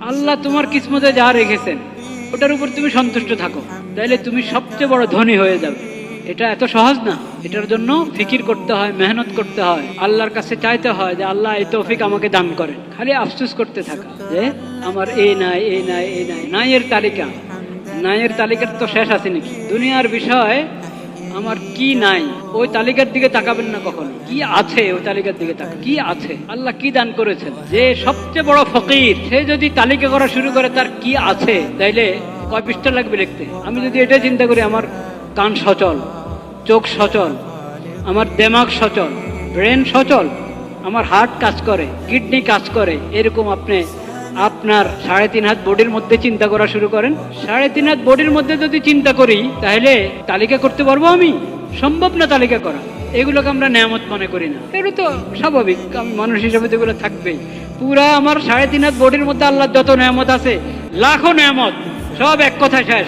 আল্লাহ তোমার কিসমতে যা রেখেছেন, ওটার উপর তুমি সন্তুষ্ট থাকো। তাইলে তুমি সবচেয়ে বড় ধনী হয়ে যাবে। এটা এত সহজ না। এটার জন্য ফিকির করতে হয়, মেহনত করতে হয়। আল্লাহর কাছে চাইতে হয় যে আল্লাহ এই তৌফিক আমাকে দান করেন। খালি আফসুস করতে থাকা যে আমার এই নাই এই নাই এই নাই। নাইয়ের তালিকা। নাইয়ের তালিকার তো শেষ আছে নাকি? দুনিয়ার বিষয় আমার কি নাই? ওই তালিকার দিকে তাকাবেন না কখনো। কি আছে ওই তালিকার দিকে তাকা? কি আছে? আল্লাহ কি দান করেছেন? যে সবচেয়ে বড় ফকির, সে যদি তালিকা করা শুরু করে, তার কি আছে? তাইলে কয় পৃষ্ঠা লাগবে লিখতে? আমি যদি এটা চিন্তা করি, আমার কান সচল, চোখ সচল, আমার দেমাগ সচল, ব্রেন সচল, আমার হার্ট কাজ করে, কিডনি কাজ করে, এরকম আপনি আপনার সাড়ে তিন হাত বডির মধ্যে চিন্তা করা শুরু করেন। সাড়ে তিন হাত বডির মধ্যে যদি চিন্তা করি, তাহলে তালিকা করতে পারব আমি? সম্ভব না তালিকা করা। এগুলোকে আমরা নেয়ামত মনে করি না। এগুলো তো স্বাভাবিক। আমি মানুষ হিসাবে তো এগুলো থাকবেই। পুরা আমার সাড়ে তিন হাত বডির মধ্যে আল্লাহর যত নেয়ামত আছে, লাখো নেয়ামত, সব এক কথা শেষ।